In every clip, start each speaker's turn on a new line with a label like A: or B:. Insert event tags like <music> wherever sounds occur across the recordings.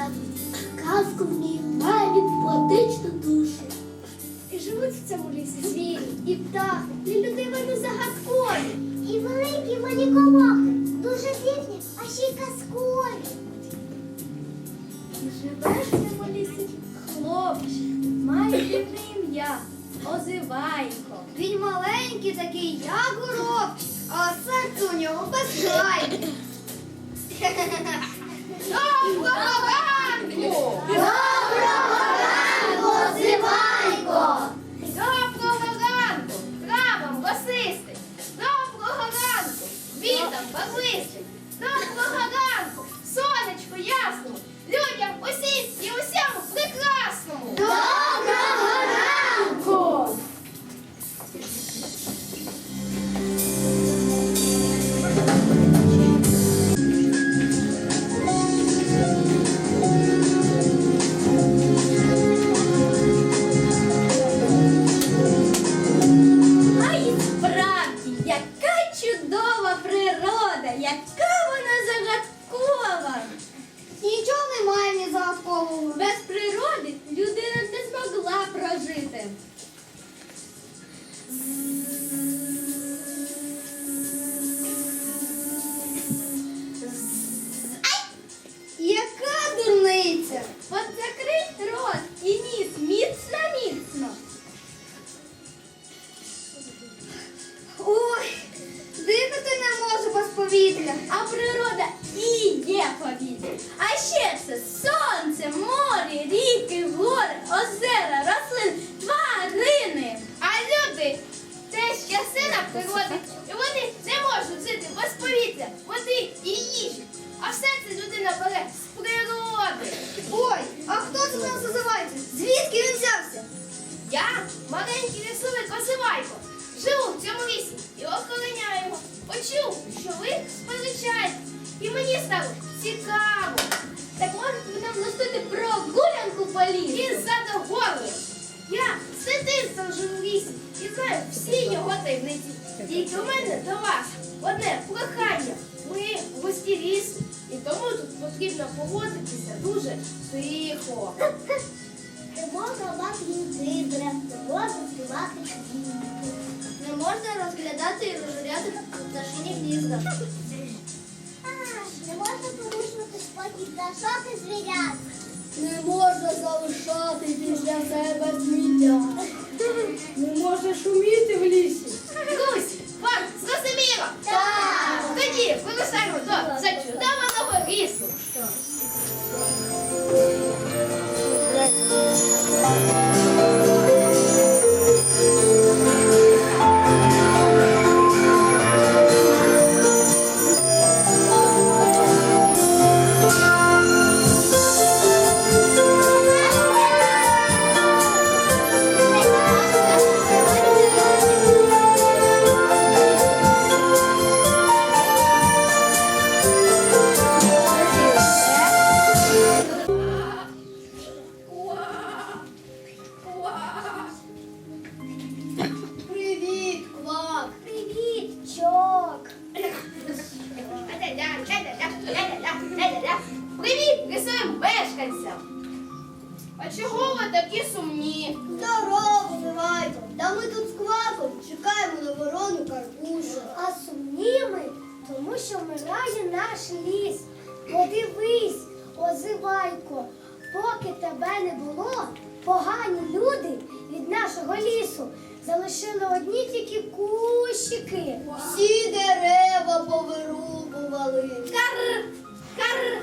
A: Thank you. Чудова природа, яка вона загадкова.
B: Нічого немає ні загадкового.
A: Без природи людина не змогла прожити.
C: стало цікаво.
A: Так можете ви нам носити прогулянку гулянку поліну?
C: І за догорою. Я сидив в вісні і знаю всі його таємниці. Тільки у мене до вас одне прохання. Ми в гості лісу, і тому тут потрібно поводитися дуже тихо.
D: Не можна мати вітри, не можна співати квітки.
B: Не можна розглядати і розжиряти пташині гнізда
D: потім зашоти звірят.
B: Не можна залишати після себе сміття. <laughs> Не можна шуміти в лісі.
C: а
D: сумніми, тому що вмирає наш ліс. Подивись, озивайко, поки тебе не було, погані люди від нашого лісу залишили одні тільки кущики.
B: Всі дерева повирубували.
A: Кар! Кар!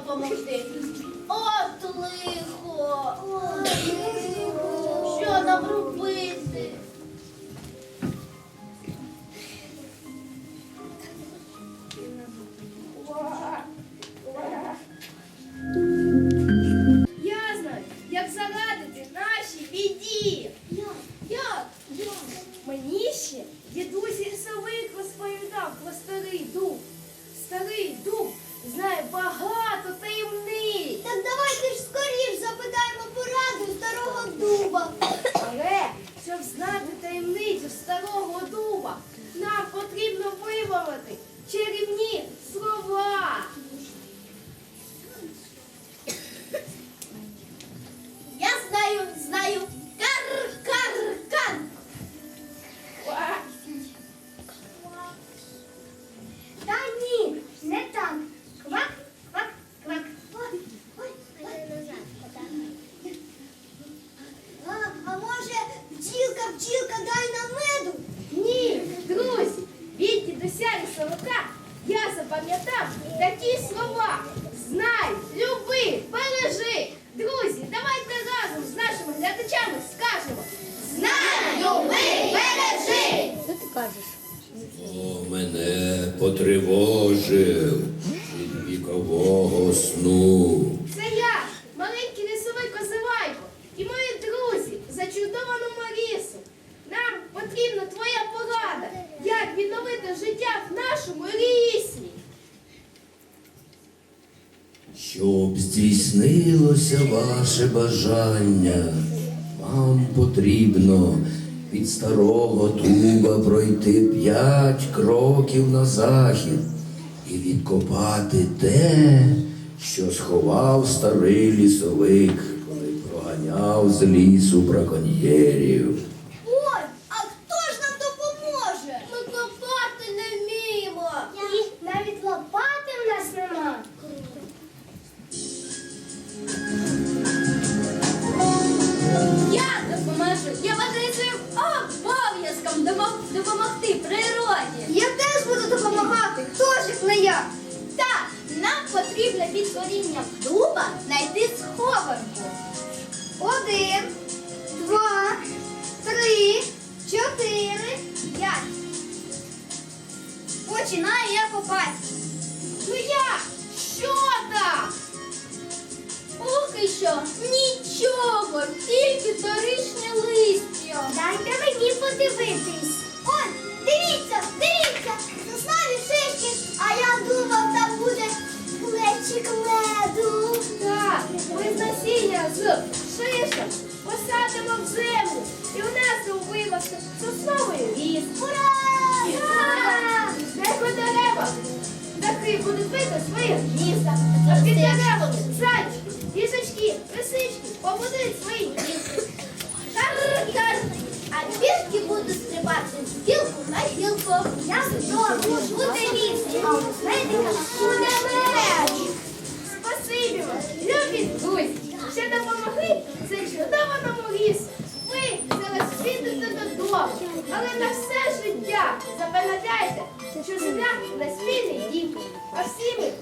B: como a mão de dentro.
C: Запам'ятав такі слова. Знай, люби, бережи. Друзі, давайте разом з нашими глядачами скажемо. Знай, люби, бережи!
E: О, мене потривожив від вікового сну.
C: Це я, маленький лісовий козивайко, і мої друзі зачудованому лісу. Нам потрібна твоя порада, як відновити життя в нашому лісі.
E: Щоб здійснилося ваше бажання, вам потрібно від старого туба пройти п'ять кроків на захід і відкопати те, що сховав старий лісовик, коли проганяв з лісу браконьєрів.
D: Починаю я копати.
C: Ну як? Що там?
B: Поки що
C: птахи будуть бити своє а деревами зайчики, їжачки, лисички побудують свої. Кар-кар,
A: А пішки будуть стрибати з гілку на гілку.
D: Я здорово, буде ліс, а у медика буде.
C: Спасибі вам, любі друзі, що допомогли зачудованому лісу. Дім, а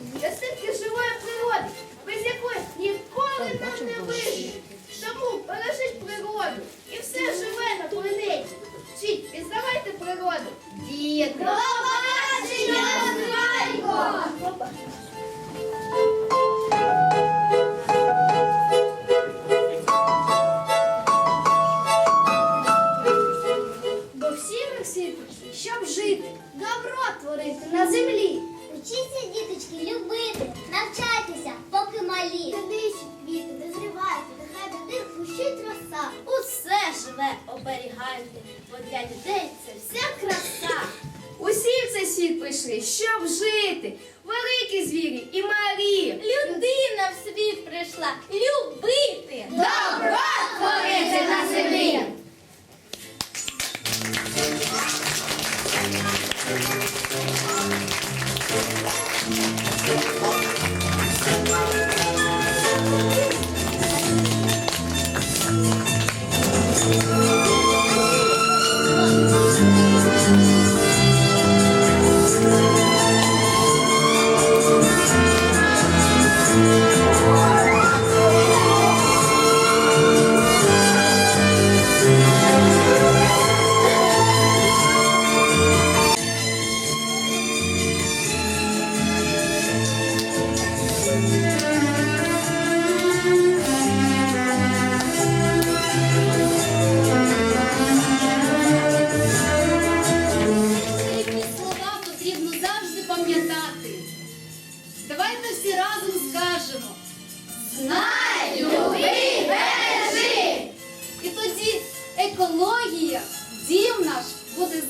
A: оберігайте, бо для людей це вся краса.
C: Усі в цей світ прийшли, щоб жити.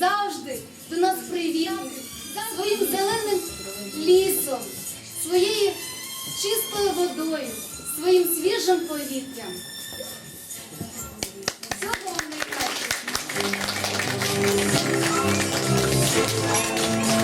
B: Завжди до нас привітний своїм зеленим лісом, своєю чистою водою, своїм свіжим повітрям. Всього вам!